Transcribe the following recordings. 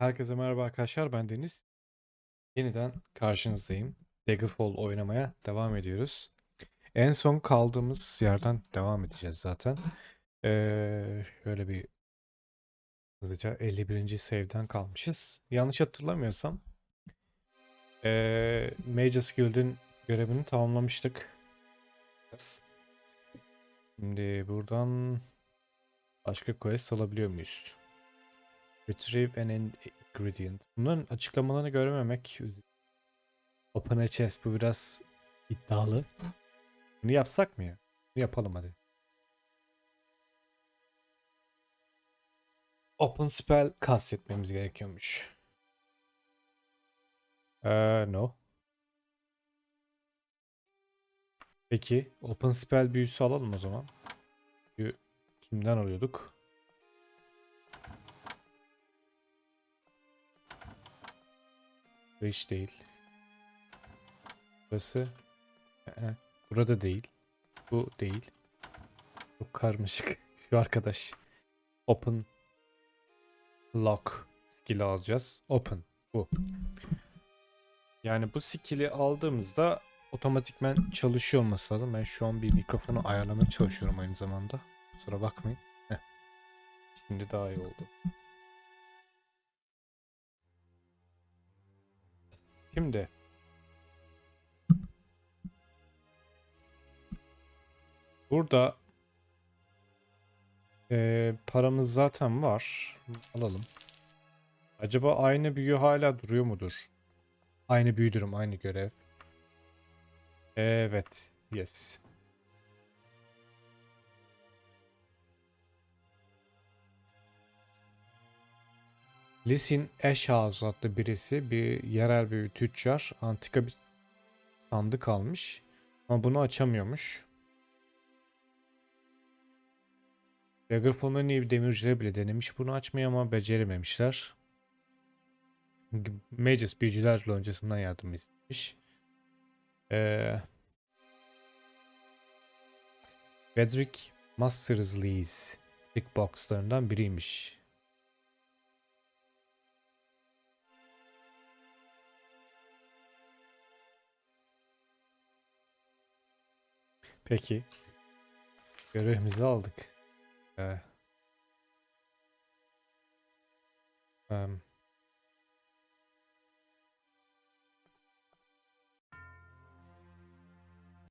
Herkese merhaba arkadaşlar ben Deniz. Yeniden karşınızdayım. Daggerfall oynamaya devam ediyoruz. En son kaldığımız yerden devam edeceğiz zaten. Ee, şöyle bir hızlıca 51. save'den kalmışız. Yanlış hatırlamıyorsam ee, Magus Guild'in görevini tamamlamıştık. Şimdi buradan başka quest alabiliyor muyuz? Retrieve an ingredient. Bunların açıklamalarını görememek. Open a chest bu biraz iddialı. Bunu yapsak mı ya? Bunu yapalım hadi. Open spell kastetmemiz gerekiyormuş. Ee, no. Peki open spell büyüsü alalım o zaman. Kimden alıyorduk? Hiç değil. Burası. Ee, burada değil. Bu değil. Çok karmaşık. Şu arkadaş. Open. Lock. Skill alacağız. Open. Bu. Yani bu skill'i aldığımızda otomatikmen çalışıyor olması lazım. Ben şu an bir mikrofonu ayarlamaya çalışıyorum aynı zamanda. Kusura bakmayın. Heh. Şimdi daha iyi oldu. Şimdi burada eee, paramız zaten var. Alalım. Acaba aynı büyü hala duruyor mudur? Aynı büyü durum, aynı görev. Evet, yes. Lisin Ashhouse adlı birisi bir yerel bir tüccar antika bir sandık almış. Ama bunu açamıyormuş. Daggerfall'un iyi bir demirciler bile denemiş bunu açmayı ama becerememişler. Magus büyücüler loncasından yardım istemiş. Ee, Bedrick Mastersleys Big Box'larından biriymiş. Peki. Görevimizi aldık. Ee, em,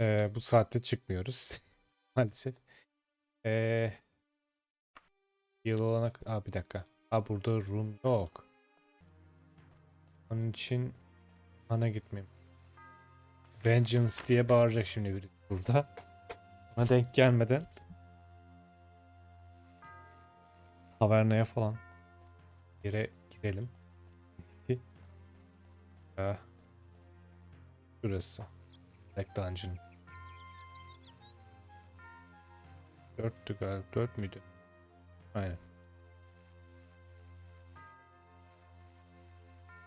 ee, bu saatte çıkmıyoruz. Maalesef. Ee, yıl olana... Aa, bir dakika. Aa, burada rune yok. Onun için ana gitmeyeyim. Vengeance diye bağıracak şimdi biri burada. Ona denk gelmeden tavernaya falan yere girelim. Ee, Şurası. Black Dungeon. Dörttü galiba. Dört müydü? Aynen.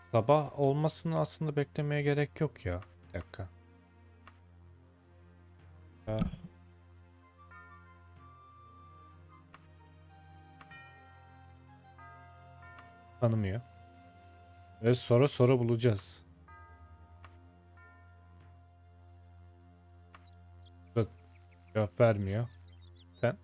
Sabah olmasını aslında beklemeye gerek yok ya. Bir dakika. Ee, tanımıyor. Ve sonra sonra bulacağız. Da Cevap vermiyor. Sen?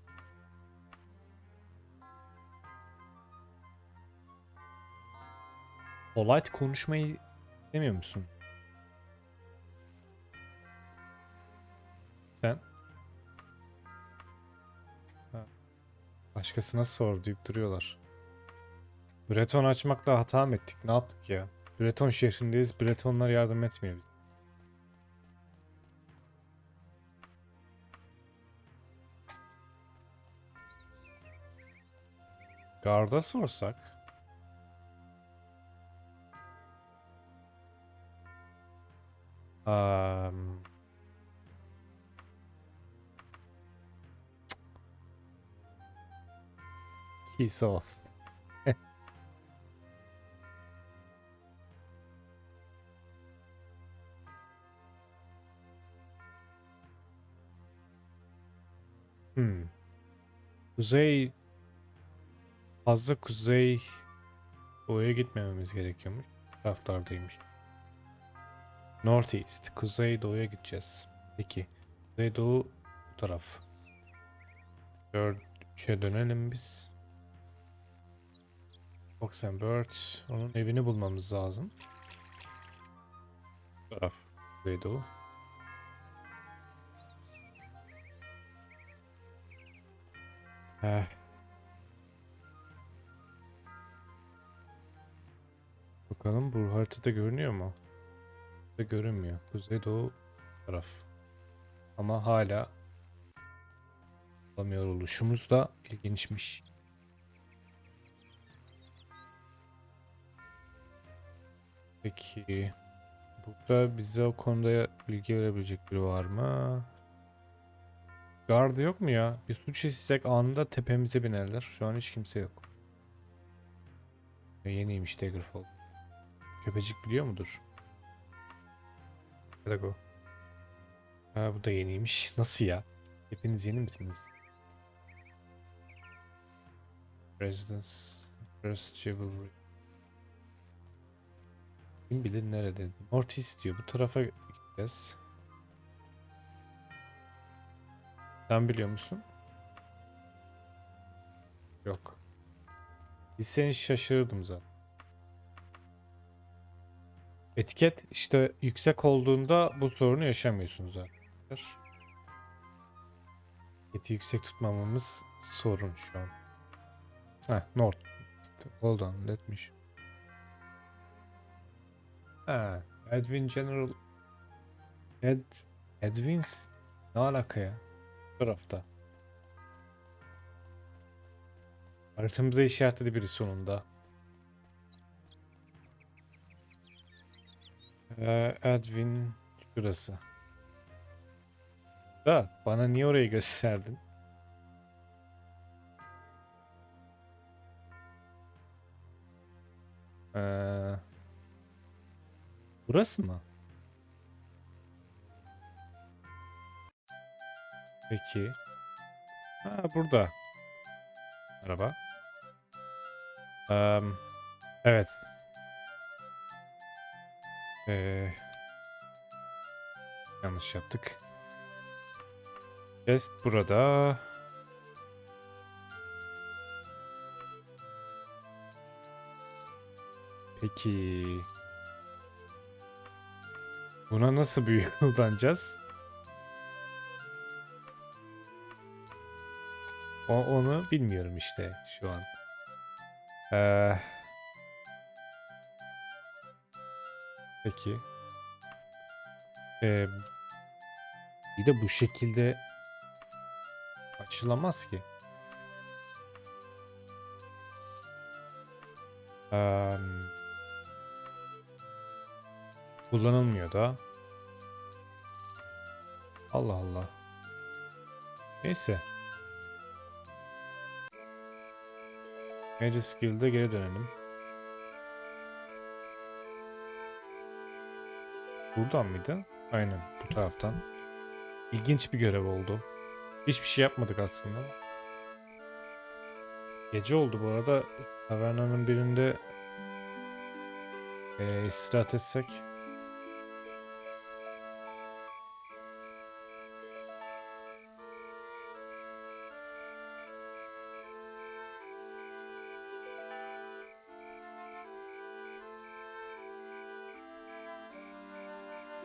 Polite konuşmayı demiyor musun? Sen? Başkasına sor deyip duruyorlar. Breton açmakla hata mı ettik? Ne yaptık ya? Breton şehrindeyiz. Bretonlar yardım etmiyor. bize. Garda sorsak. Um, Kiss off. Kuzey fazla kuzey Doğuya gitmememiz gerekiyormuş. Taraflardaymış. Northeast. Kuzey doğuya gideceğiz. Peki. Kuzey doğu bu taraf. 4'e dönelim biz. Oxenbird. Onun evini bulmamız lazım. Bu taraf. Kuzey doğu. Eh. Bakalım bu haritada görünüyor mu? Da görünmüyor. Kuzeydoğu taraf. Ama hala bulamıyor oluşumuz da ilginçmiş. Peki burada bize o konuda bilgi verebilecek biri var mı? Gardı yok mu ya? Bir suç işleyecek anında tepemize binerler. Şu an hiç kimse yok. Ya Yeniymiş Daggerfall. Köpecik biliyor mudur? Hadi go. Ha bu da yeniymiş. Nasıl ya? Hepiniz yeni misiniz? Residence First Chivalry. Kim bilir nerede? Northeast diyor. Bu tarafa gideceğiz. Sen biliyor musun? Yok. Biz seni şaşırdım zaten. Etiket işte yüksek olduğunda bu sorunu yaşamıyorsunuz arkadaşlar. Etiketi yüksek tutmamamız sorun şu an. Heh, North. Hold on, let me show. Ha, Edwin General Ed Edwins ne alaka ya? Tarafta. Haritamıza işaretledi biri sonunda. Ee, Edwin şurası. Da bana niye orayı gösterdin? Ee, burası mı? Peki. Ha burada. Merhaba. Eee, evet. Ee, yanlış yaptık. Chest burada. Peki. Buna nasıl büyü kullanacağız? O, onu bilmiyorum işte şu an. Ee, peki. Ee, bir de bu şekilde açılamaz ki. Ee, kullanılmıyor da. Allah Allah. Neyse. Major Skill'de geri dönelim. Buradan mıydı? Aynen bu taraftan. İlginç bir görev oldu. Hiçbir şey yapmadık aslında. Gece oldu bu arada. Tavernanın birinde e, istirahat etsek.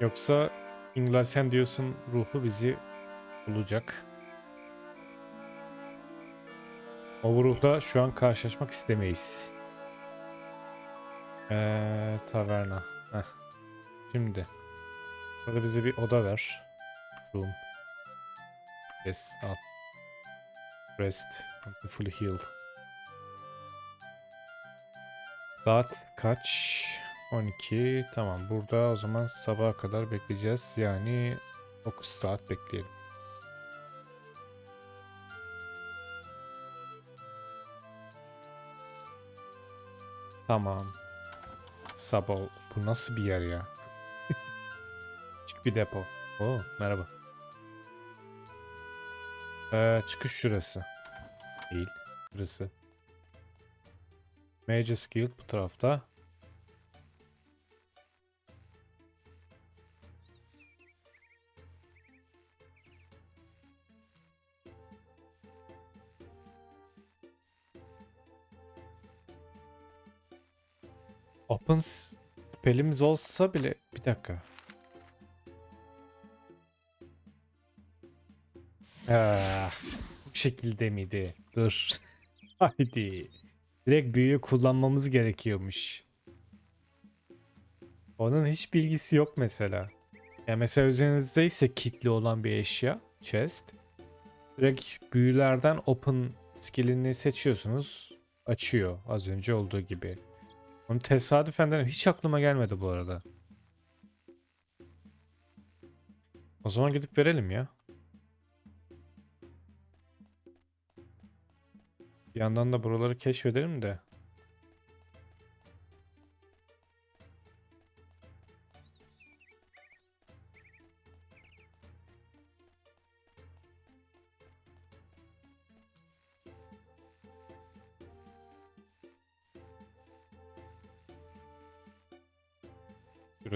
Yoksa İngilizce sen diyorsun ruhu bizi bulacak. O ruhla şu an karşılaşmak istemeyiz. Ee, taverna. Heh. Şimdi. Burada bize bir oda ver. Room. Yes. Al. Rest. Fully heal. Saat kaç? 12. Tamam. Burada o zaman sabaha kadar bekleyeceğiz. Yani 9 saat bekleyelim. Tamam. Sabah. Bu nasıl bir yer ya? Küçük bir depo. Oo, merhaba. Ee, çıkış şurası. Değil. Burası. Major skill bu tarafta. S- spell'imiz olsa bile bir dakika. Ah, bu şekilde miydi? Dur. Haydi. Direkt büyüyü kullanmamız gerekiyormuş. Onun hiç bilgisi yok mesela. Ya mesela üzerinizdeyse kilitli olan bir eşya, chest. Direkt büyülerden open skill'ini seçiyorsunuz. Açıyor az önce olduğu gibi. Onu tesadüfen de hiç aklıma gelmedi bu arada. O zaman gidip verelim ya. Bir yandan da buraları keşfedelim de.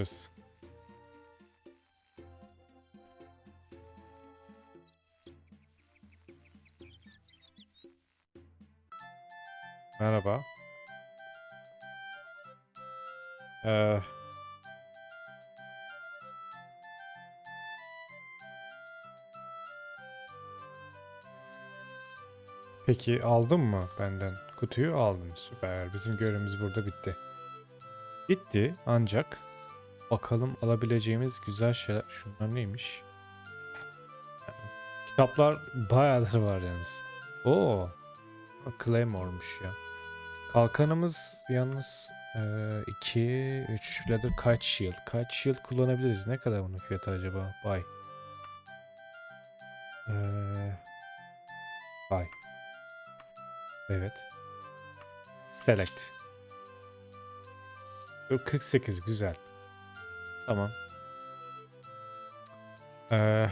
Burası. Merhaba. Ee, peki aldın mı benden kutuyu? Aldım. Süper. Bizim görevimiz burada bitti. Bitti ancak bakalım alabileceğimiz güzel şeyler. Şunlar neymiş? Kitaplar bayağıdır var yalnız. Oo. Claymore'muş ya. Kalkanımız yalnız 2, 3 leather kite shield. Kite shield kullanabiliriz. Ne kadar bunun fiyatı acaba? Buy. Ee, buy. Evet. Select. Yok, 48 güzel. Tamam. Ee,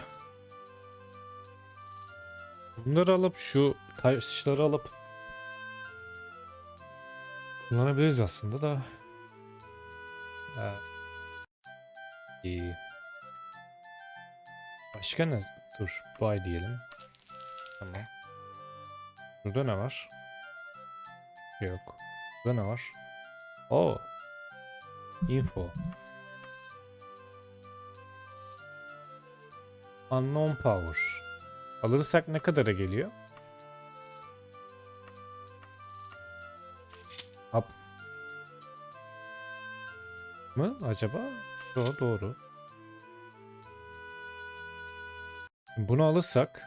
bunları alıp şu taşları alıp kullanabiliriz aslında da. Ee, iyi. Başka ne? Dur. Buy diyelim. Tamam. Burada ne var? Yok. Burada ne var? Oo. Info. Unknown Power. Alırsak ne kadara geliyor? Up. Mı acaba? Doğru doğru. Bunu alırsak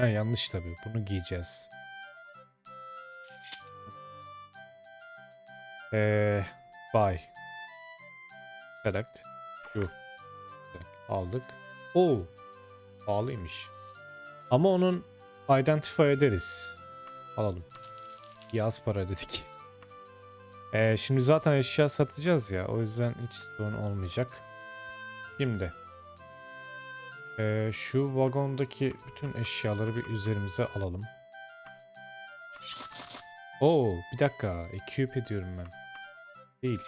Ha yanlış tabii. Bunu giyeceğiz. Eee buy. Select. Şu. Aldık. Oo. Pahalıymış. Ama onun identify ederiz. Alalım. Yaz para dedik. Ee, şimdi zaten eşya satacağız ya. O yüzden hiç sorun olmayacak. Şimdi. Ee, şu vagondaki bütün eşyaları bir üzerimize alalım. Oo, bir dakika. Equip ediyorum ben. Değil.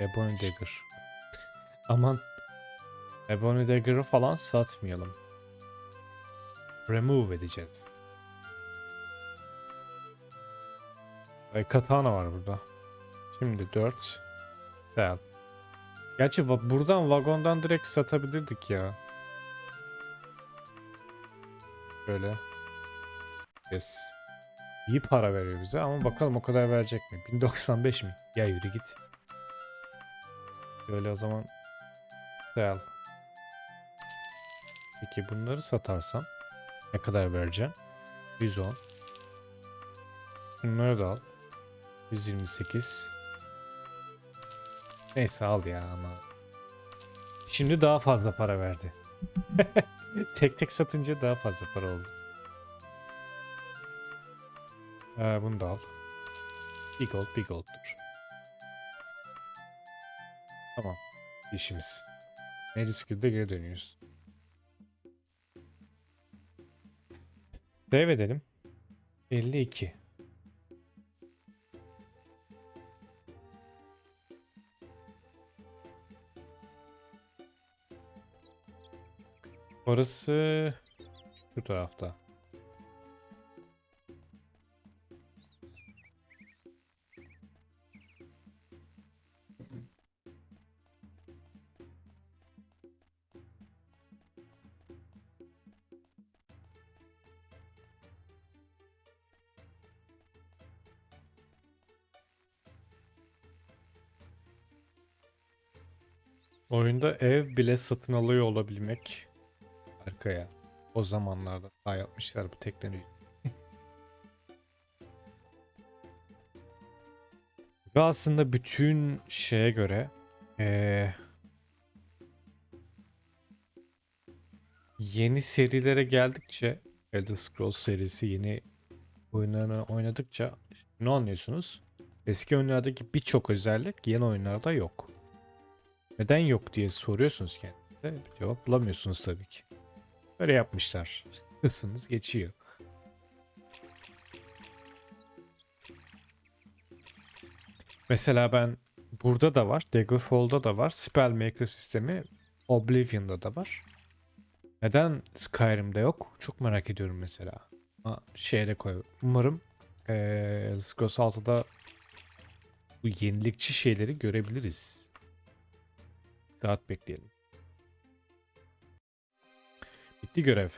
Ebony Dagger. Aman. Ebony Dagger'ı falan satmayalım. Remove edeceğiz. Ay katana var burada. Şimdi 4. Sell. Gerçi buradan vagondan direkt satabilirdik ya. Böyle. Yes. İyi para veriyor bize ama bakalım o kadar verecek mi? 1095 mi? Ya yürü git. Böyle o zaman sell. Peki bunları satarsam ne kadar vereceğim? 110. Bunları da al. 128. Neyse al ya ama. Şimdi daha fazla para verdi. tek tek satınca daha fazla para oldu. Ee, bunu da al. Bir gold, bir gold'dur. İşimiz. Magic Skill'de geri dönüyoruz. Save edelim. 52. Orası şu tarafta. Oyunda ev bile satın alıyor olabilmek arkaya. O zamanlarda daha yapmışlar bu teknoloji. Ve aslında bütün şeye göre eee, yeni serilere geldikçe Elder Scrolls serisi yeni oyunlarını oynadıkça ne anlıyorsunuz? Eski oyunlardaki birçok özellik yeni oyunlarda yok. Neden yok diye soruyorsunuz kendinize. Cevap bulamıyorsunuz tabii ki. Böyle yapmışlar. Hırsınız geçiyor. Mesela ben burada da var. Daggerfall'da da var. Spellmaker sistemi Oblivion'da da var. Neden Skyrim'de yok? Çok merak ediyorum mesela. Ha, şeye de koy. Umarım eee Elder Scrolls 6'da bu yenilikçi şeyleri görebiliriz. Saat bekleyelim. Bitti görev.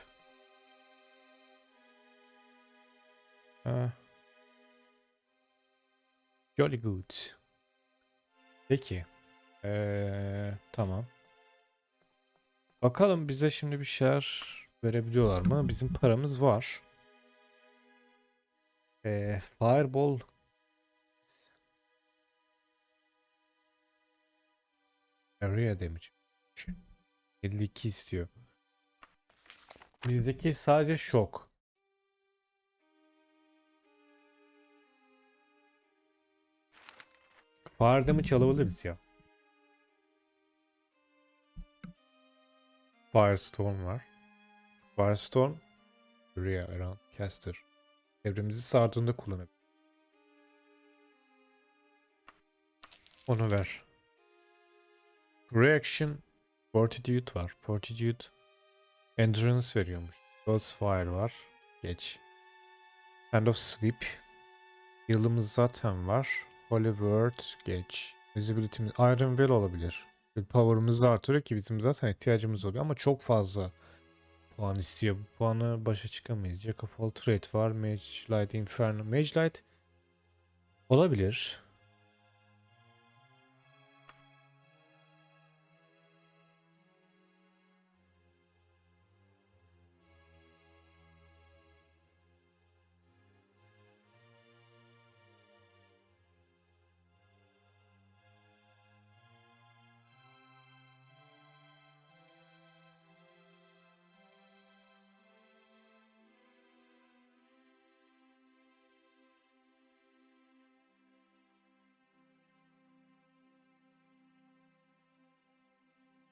Ha. Jolly good. Peki. Ee, tamam. Bakalım bize şimdi bir şeyler verebiliyorlar mı? Bizim paramız var. Ee, Fireball Area damage. 52 istiyor. Bizdeki sadece şok. Fire damage alabiliriz ya. Firestorm var. Firestorm Area around caster. Çevremizi sardığında kullanabilir. Onu ver. Reaction Fortitude var. Fortitude Endurance veriyormuş. God's Fire var. Geç. Hand of Sleep. Yılımız zaten var. Holy Word. Geç. Visibility'miz Iron Will olabilir. Power'ımızı artırıyor ki bizim zaten ihtiyacımız oluyor ama çok fazla puan istiyor. Bu puanı başa çıkamayız. Jack of all trade var. Mage Light Inferno. Mage Light olabilir.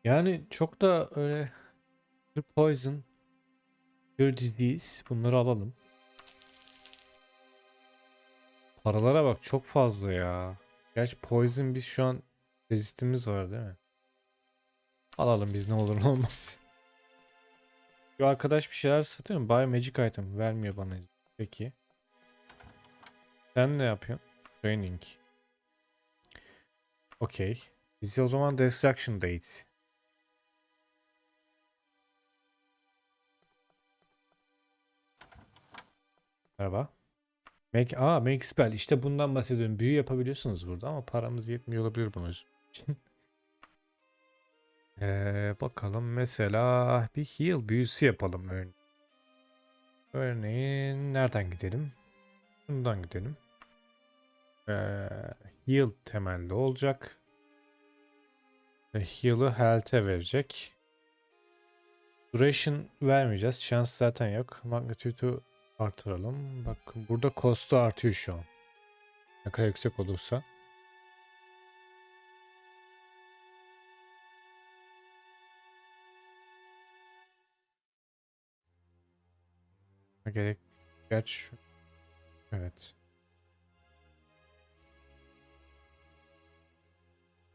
Yani çok da öyle bir poison, bir disease bunları alalım. Paralara bak çok fazla ya. Gerçi poison biz şu an resistimiz var değil mi? Alalım biz ne olur ne olmaz. Şu arkadaş bir şeyler satıyor mu? Buy magic item vermiyor bana. Peki. Sen ne yapıyorsun? Training. Okey. Biz o zaman destruction date. Merhaba. Make, aa, make spell. İşte bundan bahsediyorum. Büyü yapabiliyorsunuz burada ama paramız yetmiyor olabilir bunun için. Ee, bakalım mesela bir heal büyüsü yapalım örneğin. Örneğin nereden gidelim? Bundan gidelim. Ee, heal temelli olacak. Ve heal'ı health'e verecek. Duration vermeyeceğiz. Chance zaten yok. Magnitude'u artıralım. Bak burada cost'u artıyor şu an. Ne kadar yüksek olursa. Gerek Gerçi Evet.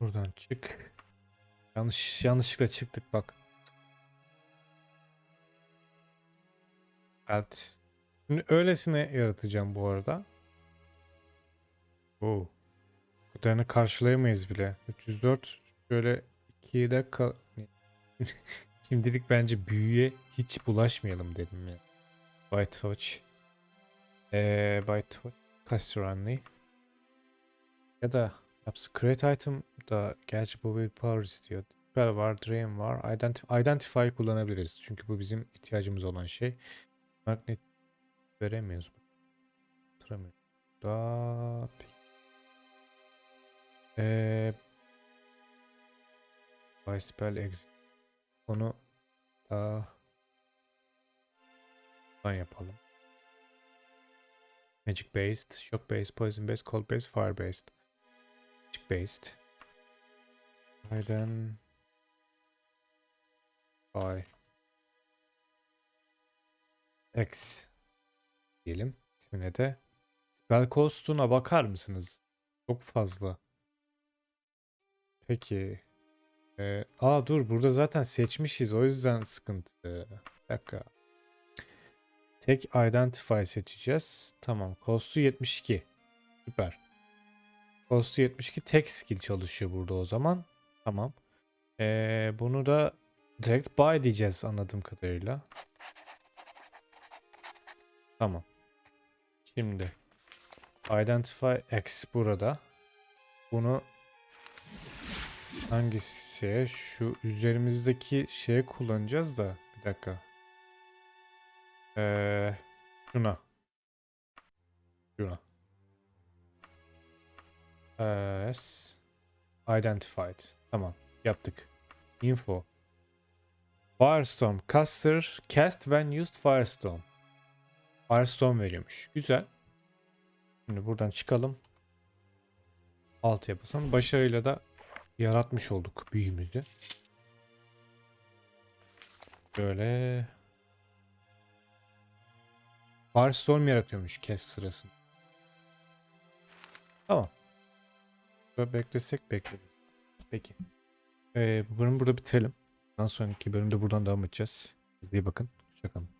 Buradan çık. Yanlış yanlışlıkla çıktık bak. Evet. Şimdi öylesine yaratacağım bu arada. Oo. Bu kadarını karşılayamayız bile. 304 şöyle 2 dakika Şimdilik bence büyüye hiç bulaşmayalım dedim ya. White Watch. Eee White Watch. Castellani. Ya da Yapsı Create Item da gerçi bu bir power istiyor. Spell var, Dream var. Identify, Identify kullanabiliriz. Çünkü bu bizim ihtiyacımız olan şey. Magnet veremiyoruz. Hatırlamıyorum. Da Eee By spell exit. Onu da ben yapalım. Magic based, shock based, poison based, cold based, fire based. Magic based. Aydan by X diyelim. İsmine de spell cost'una bakar mısınız? Çok fazla. Peki. Ee, aa dur burada zaten seçmişiz o yüzden sıkıntı. Bir dakika. Tek identify seçeceğiz. Tamam. Cost'u 72. Süper. Cost'u 72 tek skill çalışıyor burada o zaman. Tamam. Ee, bunu da direkt buy diyeceğiz anladığım kadarıyla. Tamam. Şimdi identify X burada. Bunu Hangisi? Şu üzerimizdeki şeye kullanacağız da. Bir dakika. Ee, şuna. Şuna. Yes. Identified. Tamam. Yaptık. Info. Firestorm. Caster. Cast when used Firestorm. Firestorm veriyormuş. Güzel. Şimdi buradan çıkalım. Alt yapısam başarıyla da yaratmış olduk büyümüzü. Böyle Firestorm yaratıyormuş kes sırasında. Tamam. Böyle beklesek bekleriz. Peki. Ee, bu bölümü burada bitirelim. Daha sonraki bölümde buradan devam edeceğiz. Size iyi bakın. Hoşçakalın.